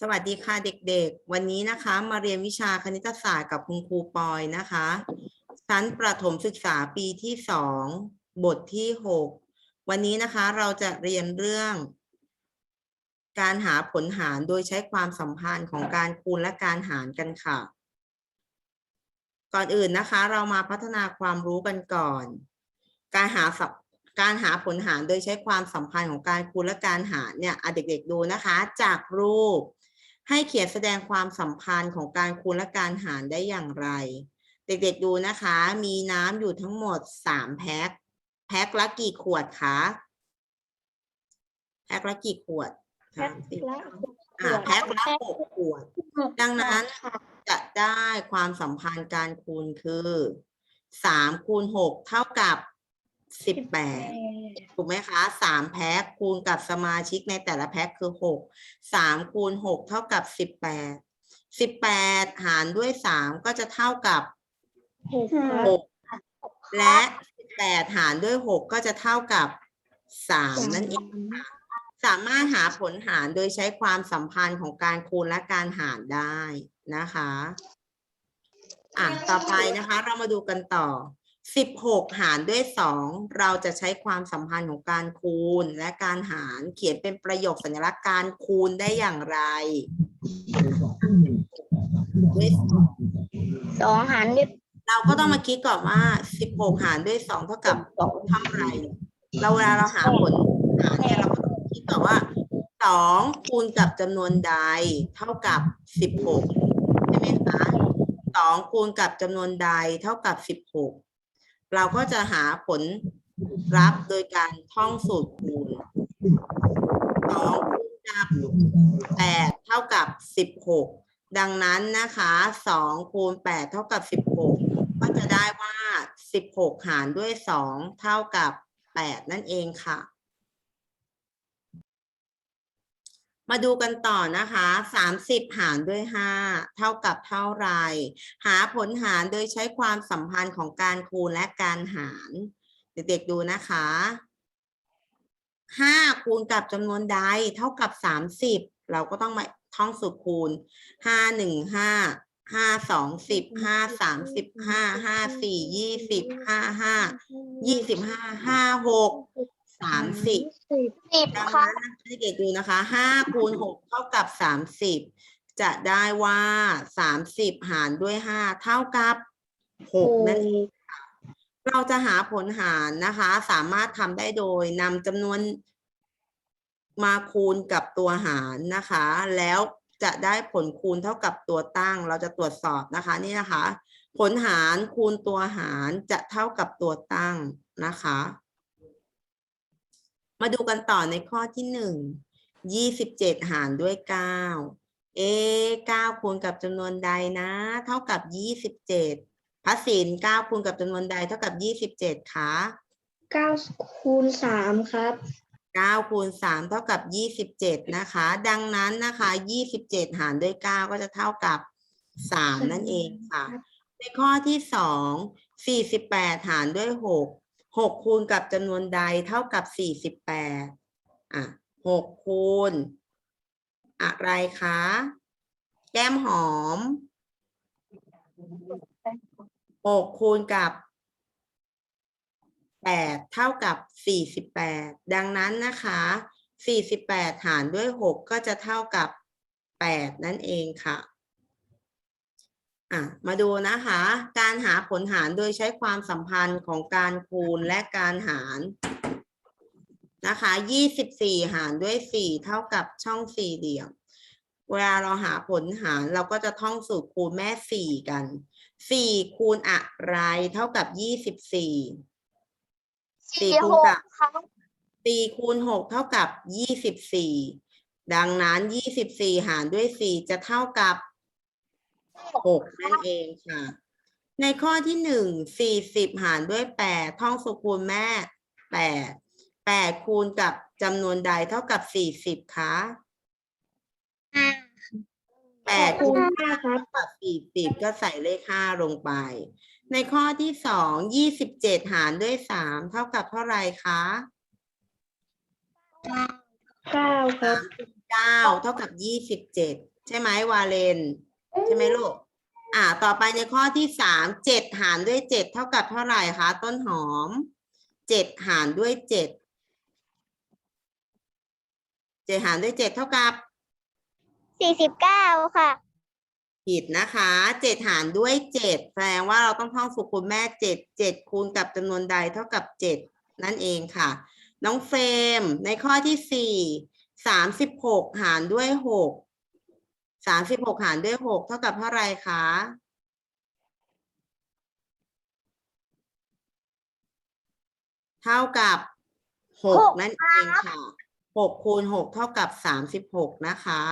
สวัสดีค่ะเด็กๆ วันนี้นะคะ มาเรียนวิชาคณิตศาสตร์กับคุณครูปอยนะคะ ชั้นประถมศึกษาปีที่สองบทที่หกวันนี้นะคะเราจะเรียนเรื่อง การหาผลหารโดยใช้ความสัมพันธ์ของการคูณและการหารกันค่ะ ก่อนอื่นนะคะ เรามาพัฒนาความรู้กันก่อน การหาสับการหาผลหารโดยใช้ความสัมพันธ์ของการคูณและการหารเนี่ยเด็กๆดูนะคะ จากรูป ให้เขียนแสดงความสัมพันธ์ของการคูณและการหารได้อย่างไร เด็กๆดูนะคะ มีน้ำอยู่ทั้งหมดสามแพ็ค แพ็คละกี่ขวดคะ แพ็คละกี่ขวดแพ็คสามสิบละอ่าแพ็คละหกขวด ดังนั้นค่ะจะได้ความสัมพันธ์การคูณคือสามคูณหกเท่ากับ สิบแปดถูกไหมคะสามแพ็คคูณกับสมาชิกในแต่ละแพ็คคือหกสามคูณหกเท่ากับสิบแปดสิบแปดหารด้วยสามก็จะเท่ากับหกหกและสิบแปดหารด้วยหกก็จะเท่ากับสามนั่นเองค่ะสามารถหาผลหารโดยใช้ความสัมพันธ์ของการคูณและการหารได้นะคะ อะ ต่อไปนะคะ เรามาดูกันต่อ สิบหกหารด้วยสองเราจะใช้ความสัมพันธ์ของการคูณและการหารเขียนเป็นประโยคสัญลักษณ์การคูณได้อย่างไรด้วยสองสองหารด้วยเราก็ต้องมาคิดก่อนว่าสิบหกหารด้วยสองเท่ากับเท่าไหร่ เราเวลาเราหาผลหารเนี่ยเราก็ต้องคิดก่อนว่าสองคูณกับจำนวนใดเท่ากับสิบหกใช่ไหมคะสองคูณกับจำนวนใดเท่ากับสิบหก เราก็จะหาผลลัพธ์โดยการท่องสูตรคูณสองคูณกับแปดเท่ากับสิบหกดังนั้นนะคะสองคูณแปดเท่ากับสิบหกก็จะได้ว่าสิบหกหารด้วยสองเท่ากับแปดนั่นเองค่ะ มาดูกันต่อนะคะสามสิบหารด้วยห้าเท่ากับเท่าไร หาผลหารโดยใช้ความสัมพันธ์ของการคูณและการหาร เด็กๆดูนะคะห้าคูณกับจำนวนใดเท่ากับสามสิบเราก็ต้องมาท่องสูตรคูณห้าหนึ่งห้าห้าสองสิบห้าสาม สิบห้าห้าสี่ยี่สิบห้าห้ายี่สิบห้าห้าหกสามสิบสิบสิบดังค่ะนั้นให้เด็กๆดูนะคะห้าคูณหกเท่ากับสามสิบจะได้ว่าสามสิบหารด้วยห้าเท่ากับหกนั่นเองเราจะหาผลหารนะคะ สามารถทำได้โดยนำจำนวนมาคูณกับตัวหารนะคะ แล้วจะได้ผลคูณเท่ากับตัวตั้ง เราจะตรวจสอบนะคะนี่นะคะ ผลหารคูณตัวหารจะเท่ากับตัวตั้งนะคะ มาดูกันต่อในข้อที่หนึ่งยี่สิบเจ็ดหารด้วยเก้าเอ๊ะเก้าคูณกับจำนวนใดนะ เท่ากับยี่สิบเจ็ดพระศิลเก้าคูณกับจำนวนใดเท่ากับยี่สิบเจ็ดคะเก้าคูณสามครับเก้าคูณสามเท่ากับยี่สิบเจ็ดนะคะ ดังนั้นนะคะยี่สิบเจ็ดหารด้วยเก้าก็จะเท่ากับสามนั่นเองค่ะ ในข้อที่สองสี่สิบแปดหารด้วยหก หกคูณกับจำนวนใดเท่ากับสี่สิบแปดอะหกคูณ อะไรคะ แก้มหอมหกคูณกับแปดเท่ากับสี่สิบแปดดังนั้นนะคะสี่สิบแปดหารด้วยหกก็จะเท่ากับแปดนั่นเองค่ะ อะมาดูนะคะ การหาผลหารโดยใช้ความสัมพันธ์ของการคูณและการหารนะคะยี่สิบสี่หารด้วยสี่เท่ากับช่องสี่เหลี่ยม เวลาเราหาผลหารเราก็จะท่องสูตรคูณแม่สี่กันสี่คูณอะไรเท่ากับยี่สิบสี่สี่คูณกับครับสี่คูณหกเท่ากับยี่สิบสี่ดังนั้นยี่สิบสี่หารด้วยสี่จะเท่ากับ หกนั่นเองค่ะ ในข้อที่หนึ่งสี่สิบหารด้วยแปดท่องสูตรคูณแม่แปดแปดคูณกับจำนวนใดเท่ากับสี่สิบคะแปดคูณห้าครับกับสี่สิบก็ใส่เลขห้าลงไป ในข้อที่สองยี่สิบเจ็ดหารด้วยสามเท่ากับเท่าไหร่คะเก้าครับเก้าเท่ากับยี่สิบเจ็ดใช่ไหมวาเลนใช่ไหมลูก อ่า ต่อไปในข้อที่สามเจ็ดหารด้วยเจ็ดเท่ากับเท่าไหร่คะต้นหอมเจ็ดหารด้วยเจ็ดเจ็ดหารด้วยเจ็ดเท่ากับสี่สิบเก้าค่ะ ผิดนะคะเจ็ดหารด้วยเจ็ดแสดงว่าเราต้องท่องสูตรคูณแม่เจ็ดเจ็ดคูณกับจำนวนใดเท่ากับเจ็ดนั่นเองค่ะ น้องเฟรมในข้อที่สี่สามสิบหกหารด้วยหก สามสิบหกหารด้วยหกเท่ากับเท่าไหร่คะเท่ากับหกหกนั่นเองค่ะหกคูณหกเท่ากับสามสิบหกนะคะ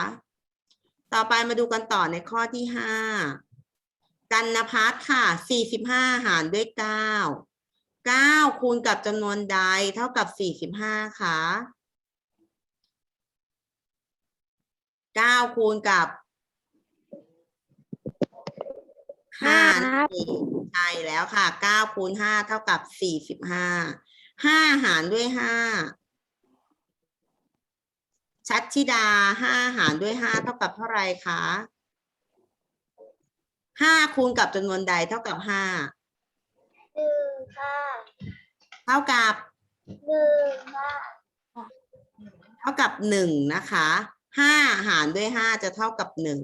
ต่อไปมาดูกันต่อในข้อที่ห้ากันนพัฒน์ค่ะสี่สิบห้าหารด้วยเก้าเก้าคูณกับจำนวนใดเท่ากับสี่สิบห้าคะเก้าคูณกับ ห้าห้าครับนั่นเองใช่แล้วค่ะเก้าคูณห้าเท่ากับสี่สิบห้าห้าหารด้วยห้าชัดชิดาห้าหารด้วยห้าเท่ากับเท่าไหร่คะห้าคูณกับจำนวนใดเท่ากับห้าหนึ่งค่ะเท่ากับหนึ่งค่ะเท่ากับหนึ่งนะคะห้าหารด้วยห้าจะเท่ากับหนึ่ง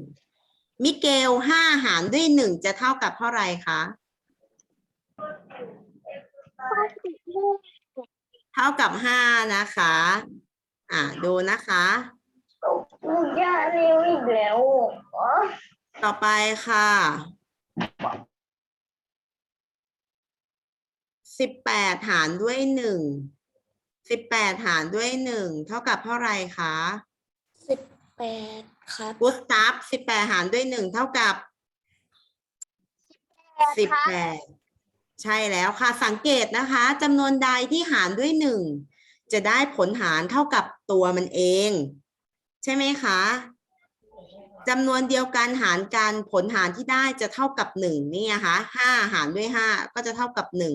มิเกลห้าหารด้วยหนึ่งจะเท่ากับเท่าไหร่คะ เท่ากับห้านะคะ อ่าดูนะคะอย่าเร็วอีกแล้วอ๋อต่อไปค่ะสิบแปดหารด้วยหนึ่งสิบแปดหารด้วยหนึ่งเท่ากับเท่าไหร่คะสิบแปด ครับกุสตัฟสิบแปดหารด้วยหนึ่งเท่ากับสิบแปดใช่แล้วค่ะ สังเกตนะคะจำนวนใดที่หารด้วยหนึ่งจะได้ผลหารเท่ากับตัวมันเอง ใช่ไหมคะจำนวนเดียวกันหารกันผลหารที่ได้จะเท่ากับหนึ่งนี่นะคะห้าหารด้วยห้าก็จะเท่ากับหนึ่ง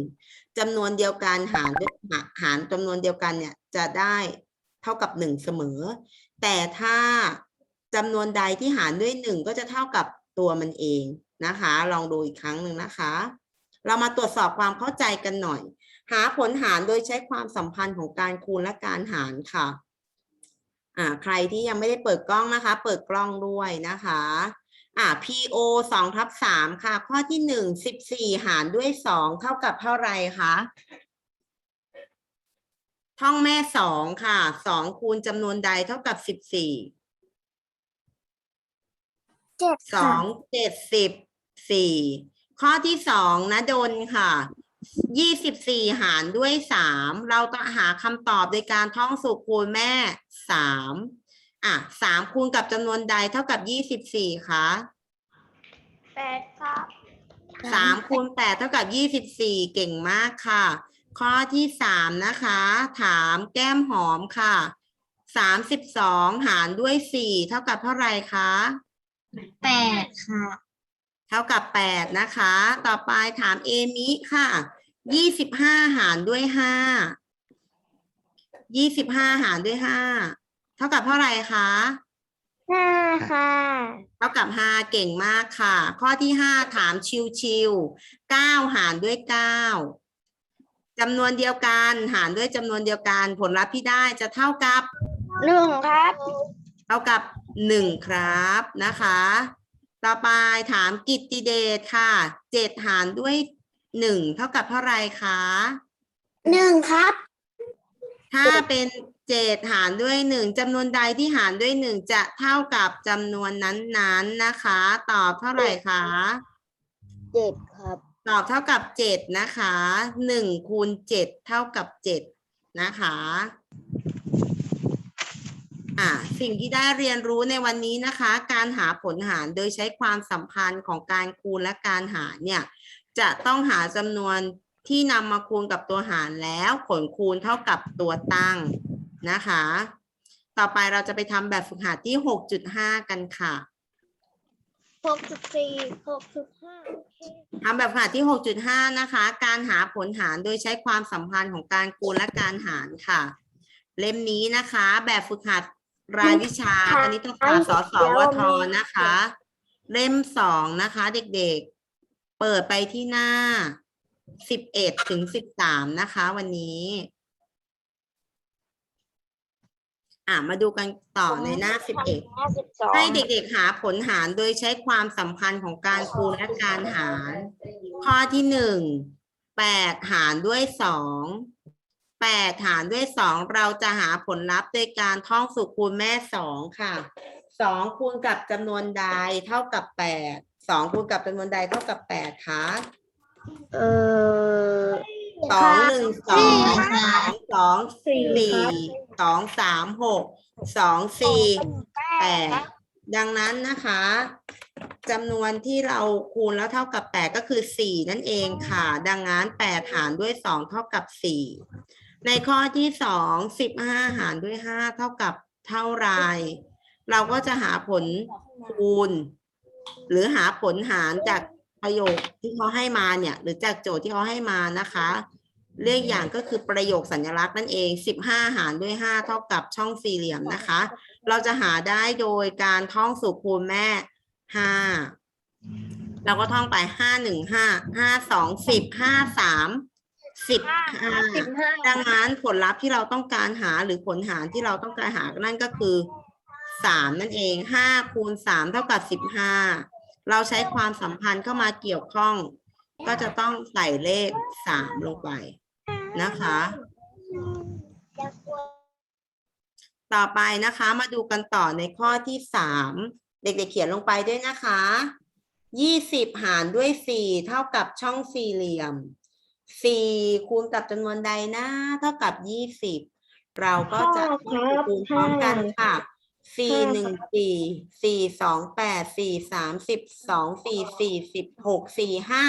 จำนวนเดียวกันหารด้วยหาหารจำนวนเดียวกันเนี่ยจะได้เท่ากับหนึ่งเสมอ แต่ถ้า จำนวนใดที่หารด้วยหนึ่งก็จะเท่ากับตัวมันเองนะคะ ลองดูอีกครั้งหนึ่งนะคะ เรามาตรวจสอบความเข้าใจกันหน่อย หาผลหารโดยใช้ความสัมพันธ์ของการคูณและการหารค่ะอ่าใครที่ยังไม่ได้เปิดกล้องนะคะ เปิดกล้องด้วยนะคะอ่า PO สองทับสามค่ะ ข้อที่หนึ่งสิบสี่หารด้วยสองเท่ากับเท่าไรคะท่องแม่สองค่ะสองคูณจำนวนใดเท่ากับสิบสี่ เจ็ดสองเจ็ดสิบสี่ข้อที่สองนะดนค่ะยี่สิบสี่หารด้วยสามเราต้องหาคำตอบโดยการท่องสูตรคูณแม่สามอะสามคูณกับจำนวนใดเท่ากับยี่สิบสี่คะแปดครับสามคูณแปดเท่ากับยี่สิบสี่เก่งมากค่ะ ข้อที่สามนะคะ ถามแก้มหอมค่ะสามสิบสองหารด้วยสี่เท่ากับเท่าไหร่คะ แปดค่ะ เท่ากับแปดนะคะ ต่อไปถามเอมิค่ะยี่สิบห้าหารด้วยห้ายี่สิบห้าหารด้วยห้าเท่ากับเท่าไหร่คะห้าค่ะ เท่ากับห้าเก่งมากค่ะ ข้อที่ห้าถามชิวชิวเก้าหารด้วยเก้าจำนวนเดียวกันหารด้วยจำนวนเดียวกัน ผลลัพธ์ที่ได้จะเท่ากับหนึ่งครับ เท่ากับ หนึ่งครับนะคะ ต่อไปถามกิตติเดชค่ะเจ็ดหารด้วยหนึ่งเท่ากับเท่าไหร่คะหนึ่งครับ ถ้าเป็นเจ็ดหารด้วยหนึ่งจำนวนใดที่หารด้วยหนึ่งจะเท่ากับจำนวนนั้นๆนะคะ ตอบเท่าไหร่คะเจ็ดครับ ตอบเท่ากับเจ็ดนะคะหนึ่งคูณเจ็ดเท่ากับเจ็ดนะคะ อ่าสิ่งที่ได้เรียนรู้ในวันนี้นะคะ การหาผลหารโดยใช้ความสัมพันธ์ของการคูณและการหารเนี่ยจะต้องหาจำนวนที่นำมาคูณกับตัวหารแล้วผลคูณเท่ากับตัวตั้งนะคะ ต่อไปเราจะไปทำแบบฝึกหัดที่ 6.5 กันค่ะหกสิบสี่หกสิบห้าทำแบบฝึกหัดที่ 6.5 นะคะ การหาผลหารโดยใช้ความสัมพันธ์ของการคูณและการหารค่ะ เล่มนี้นะคะ แบบฝึกหัด รายวิชาคณิตศาสตร์สสวทนะคะ เล่มสองนะคะ เด็กๆ เปิดไปที่หน้าสิบเอ็ดถึงสิบสามนะคะ วันนี้ อะมาดูกันต่อในหน้าสิบเอ็ดห้าสิบสองให้เด็กๆหาผลหารโดยใช้ความสัมพันธ์ของการคูณและการหาร ข้อที่หนึ่งแปดหารด้วยสอง แปดหารด้วยสองเราจะหาผลลัพธ์โดยการท่องสูตรคูณแม่สองค่ะสองคูณกับจำนวนใดเท่ากับแปดสองคูณกับจำนวนใดเท่ากับแปดคะเออสองหนึ่งสองสองสองสี่สี่สองสามหกสองสี่แปดดังนั้นนะคะจำนวนที่เราคูณแล้วเท่ากับแปดก็คือสี่นั่นเองค่ะ ดังนั้นแปดหารด้วยสองเท่ากับสี่ ในข้อที่สองสิบห้าหารด้วยห้าเท่ากับเท่าไร เราก็จะหาผลคูณ หรือหาผลหารจากประโยคที่เขาให้มาเนี่ย หรือจากโจทย์ที่เขาให้มานะคะเรียกอย่างก็คือประโยคสัญลักษณ์นั่นเองสิบห้าหารด้วยห้าเท่ากับช่องสี่เหลี่ยมนะคะ เราจะหาได้โดยการท่องสูตรคูณแม่ห้าเราก็ท่องไปห้าหนึ่งห้าห้า สองสิบห้าสามสิบห้าสิบห้าดังนั้นผลลัพธ์ที่เราต้องการหาหรือผลหารที่เราต้องการหานั่นก็คือสามนั่นเองห้าคูณสามเท่ากับสิบห้าเราใช้ความสัมพันธ์เข้ามาเกี่ยวข้อง ก็จะต้องใส่เลขสามลงไปนะคะ ต่อไปนะคะมาดูกันต่อในข้อที่สามเด็กๆเขียนลงไปด้วยนะคะยี่สิบหารด้วยสี่เท่ากับช่องสี่เหลี่ยม สี่คูณกับจำนวนใดนะเท่ากับยี่สิบเราก็จะคูณพร้อมกันค่ะสี่หนึ่งสี่สี่สองแปดสี่สามสิบสองสี่สี่สิบหกสี่ห้า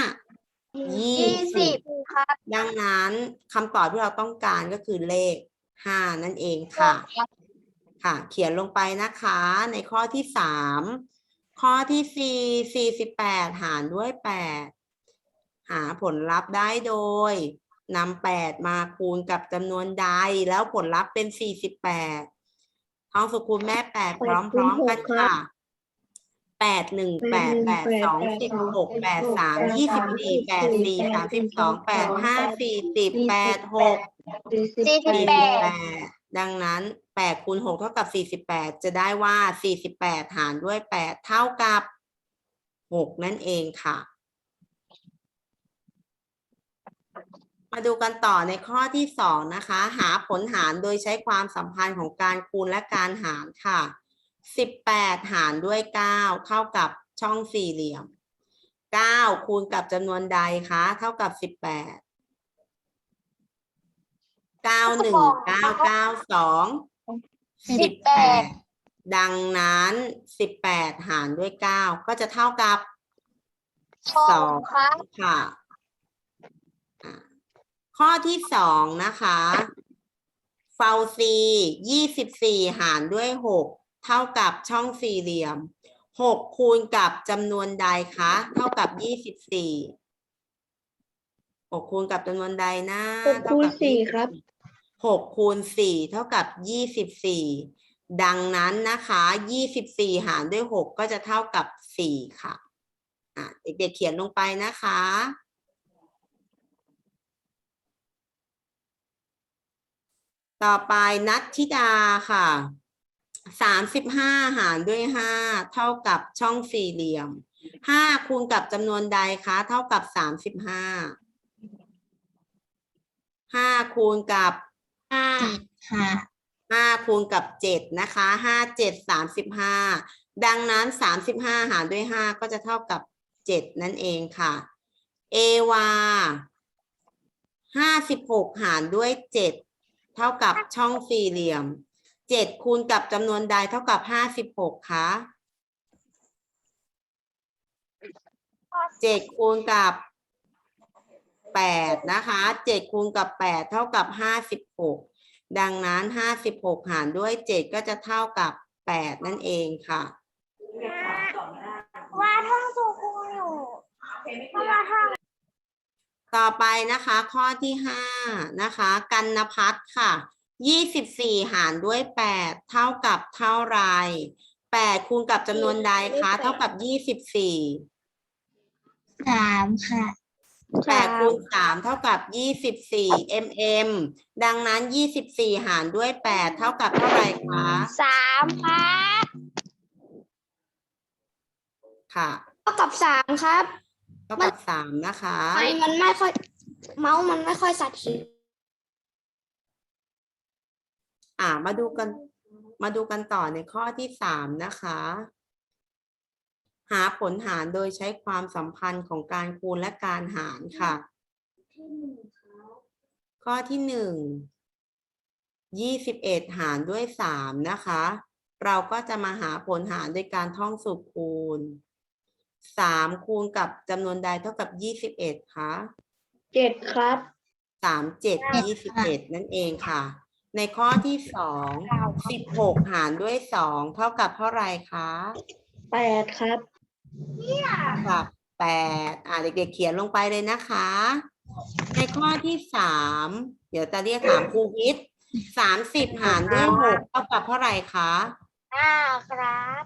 ยี่สิบครับดังนั้นคำตอบที่เราต้องการก็คือเลขห้านั่นเองค่ะ ค่ะ เขียนลงไปนะคะ ในข้อที่สามข้อที่สี่สี่สิบแปดหารด้วยแปด หาผลลัพธ์ได้โดยนำแปดมาคูณกับจำนวนใด แล้วผลลัพธ์เป็นสี่สิบแปดท้องสุคูณแม่แปดพร้อมๆกันค่ะแปดหนึ่งแปดแปดสองสิบหกแปดสามยี่สิบสี่แปดสี่สามสิบสองแปดห้าสี่สิบแปดหกสี่สิบสี่แปสิบดแปดดังนั้นแปดคูณหกเท่ากับสี่สิบแปดจะได้ว่าสี่สิบแปดหารด้วยแปดเท่ากับหกนั่นเองค่ะ มาดูกันต่อในข้อที่สองนะคะ หาผลหารโดยใช้ความสัมพันธ์ของการคูณและการหารค่ะสิบแปดหารด้วยเก้าเท่ากับช่องสี่เหลี่ยมเก้าคูณกับจำนวนใดคะ เท่ากับสิบแปดเก้าหนึ่งเก้าเก้าสองสิบแปดดังนั้นสิบแปดหารด้วยเก้าก็จะเท่ากับสองครับค่ะอะ ข้อที่สองนะคะเฟาซียี่สิบสี่หารด้วยหกเท่ากับช่องสี่เหลี่ยมหกคูณกับจำนวนใดคะ เท่ากับยี่สิบสี่หกคูณกับจำนวนใดนะหกคูณเท่ากับสี่ครับหกคูณสี่เท่ากับยี่สิบสี่ดังนั้นนะคะยี่สิบสี่หารด้วยหกก็จะเท่ากับสี่ค่ะ อะ เด็กๆเขียนลงไปนะคะ ต่อไปนัทธิดาค่ะสามสิบห้าหารด้วยห้าเท่ากับช่องสี่เหลี่ยมห้าคูณกับจำนวนใดคะ เท่ากับสามสิบห้าห้าคูณกับห้าห้าห้าคูณกับเจ็ดนะคะห้าเจ็ดสามสิบห้าดังนั้นสามสิบห้าหารด้วยห้าก็จะเท่ากับเจ็ดนั่นเองค่ะ เอวาห้าสิบหกหารด้วยเจ็ด เท่ากับช่องสี่เหลี่ยมเจ็ดคูณกับจำนวนใดเท่ากับห้าสิบหกคะเจ็ดคูณกับแปดนะคะเจ็ดคูณกับแปดเท่ากับห้าสิบหกดังนั้นห้าสิบหกหารด้วยเจ็ดก็จะเท่ากับแปดนั่นเองค่ะว่าท่องสูคูอยู่ว่าท่อง ต่อไปนะคะข้อที่ห้านะคะกันนพัฒน์ค่ะยี่สิบสี่หารด้วยแปดเท่ากับเท่าไรแปดคูณกับจำนวนใดคะเท่ากับยี่สิบสี่สามค่ะแปดคูณสามเท่ากับยี่สิบสี่ mm ดังนั้นยี่สิบสี่หารด้วยแปดเท่ากับเท่าไหร่คะสามครับค่ะ เท่ากับสามครับ เท่ากับสามนะคะ ไมมันไม่ค่อย เมาส์มันไม่ค่อยสัตย์ทีอ่า มาดูกัน มาดูกันต่อในข้อที่สามนะคะ หาผลหารโดยใช้ความสัมพันธ์ของการคูณและการหารค่ะ ข้อที่หนึ่งยี่สิบเอ็ดหารด้วยสามนะคะ เราก็จะมาหาผลหารโดยการท่องสูตรคูณ สามคูณกับจำนวนใดเท่ากับยี่สิบเอ็ดคะเจ็ดครับ สามเจ็ดยี่สิบเอ็ดนั่นเองค่ะ ในข้อที่สองสิบหกหารด้วยสองเท่ากับเท่าไหร่คะแปดครับ กับแปดอ่าเด็กๆเขียนลงไปเลยนะคะ ในข้อที่สามเดี๋ยวจะเรียกถามครูวิทย์สามสิบหารด้วยหกเท่ากับเท่าไหร่คะ ห้าครับ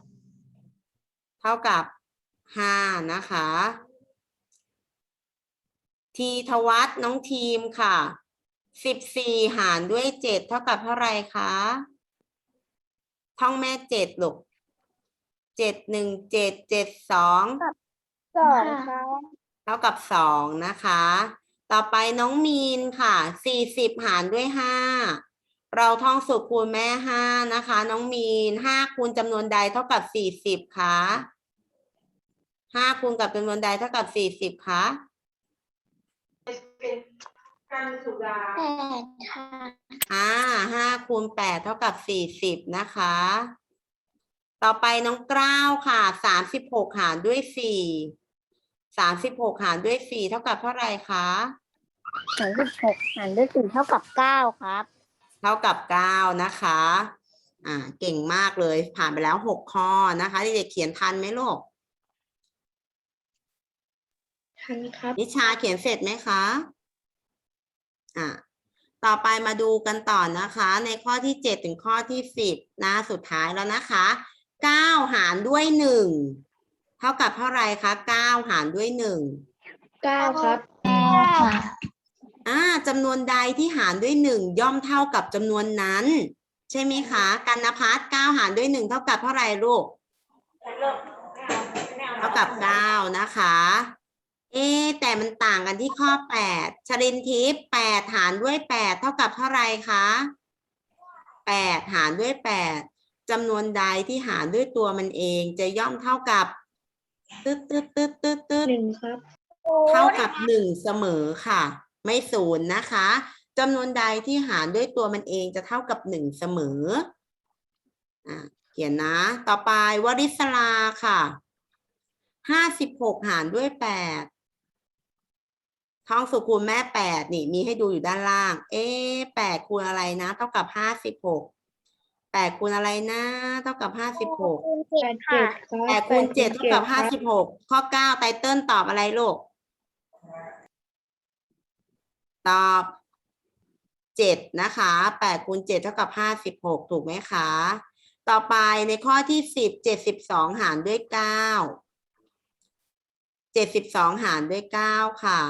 เท่ากับ ห้านะคะ ทีทวัฒน์น้องทีมค่ะสิบสี่หารด้วยเจ็ดเท่ากับเท่าไหร่คะท่องแม่เจ็ดลูกเจ็ดหนึ่งเจ็ดเจ็ดสองสองครับเท่ากับสองนะคะ ต่อไปน้องมีนค่ะสี่สิบหารด้วยห้าเราท่องสูตรคูณแม่ห้านะคะ น้องมีนห้าคูณจำนวนใดเท่ากับสี่สิบคะ ห้าคูณกับจำนวนใดเท่ากับสี่สิบคะแปดค่ะอ่าห้าคูณแปดเท่ากับสี่สิบนะคะ ต่อไปน้องกล้าวค่ะสามสิบหกหารด้วยสี่สามสิบหกหารด้วยสี่เท่ากับเท่าไหร่คะสองสิบหกหารด้วยสี่เท่ากับเก้าครับเท่ากับเก้านะคะ อ่า เก่งมากเลยผ่านไปแล้วหกข้อนะคะเด็กๆเขียนทันไหมลูก ทันครับ นิชาเขียนเสร็จไหมคะ อ่าต่อไปมาดูกันต่อนะคะ ในข้อที่เจ็ดถึงข้อที่สิบหน้าสุดท้ายแล้วนะคะเก้าหารด้วยหนึ่งเท่ากับเท่าไหร่คะเก้าหารด้วยหนึ่งเก้าครับเก้าค่ะอ่าจำนวนใดที่หารด้วยหนึ่งย่อมเท่ากับจำนวนนั้น ใช่ไหมคะกันนภัสเก้าหารด้วยหนึ่งเท่ากับเท่าไหร่ลูก เท่ากับเก้านะคะ เอ๊ะแต่มันต่างกันที่ข้อแปดชรินทิพย์แปดหารด้วยแปดเท่ากับเท่าไหร่คะแปดหารด้วยแปดจำนวนใดที่หารด้วยตัวมันเองจะย่อมเท่ากับตึ๊ดตึ๊ดตึ๊ดตึ๊ดตึ๊ดหนึ่งครับ เท่ากับหนึ่งเสมอค่ะ ไม่ศูนย์นะคะจำนวนใดที่หารด้วยตัวมันเองจะเท่ากับหนึ่งเสมออะเขียนนะ ต่อไปวริศราค่ะห้าสิบหกหารด้วยแปด ท่องสุคูณแม่แปดนี่มีให้ดูอยู่ด้านล่าง เอ๊แปดคูณอะไรนะ เท่ากับห้าสิบหกแปดคูณอะไรนะ เท่ากับห้าสิบหกแปดเจ็ดแปดคูณเจ็ดเท่ากับห้าสิบหกข้อเก้าไตเติ้ลตอบอะไรลูก ตอบเจ็ดนะคะแปดคูณเจ็ดเท่ากับห้าสิบหกถูกไหมคะ ต่อไปในข้อที่สิบเจ็ดสิบสองหารด้วยเก้าเจ็ดสิบสองหารด้วยเก้าค่ะ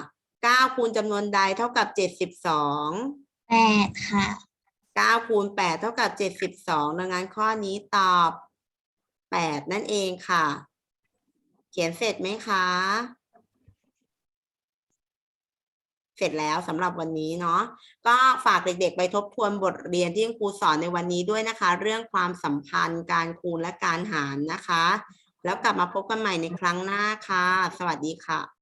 เก้าคูณจำนวนใดเท่ากับเจ็ดสิบสองแปดค่ะเก้าคูณแปดเท่ากับเจ็ดสิบสองดังนั้นข้อนี้ตอบแปดนั่นเองค่ะ เขียนเสร็จไหมคะ เสร็จแล้วสำหรับวันนี้เนาะก็ฝากเด็กๆ ไปทบทวนบทเรียนที่ครูสอนในวันนี้ด้วยนะคะ เรื่องความสัมพันธ์การคูณและการหารนะคะ แล้วกลับมาพบกันใหม่ในครั้งหน้าค่ะ สวัสดีค่ะ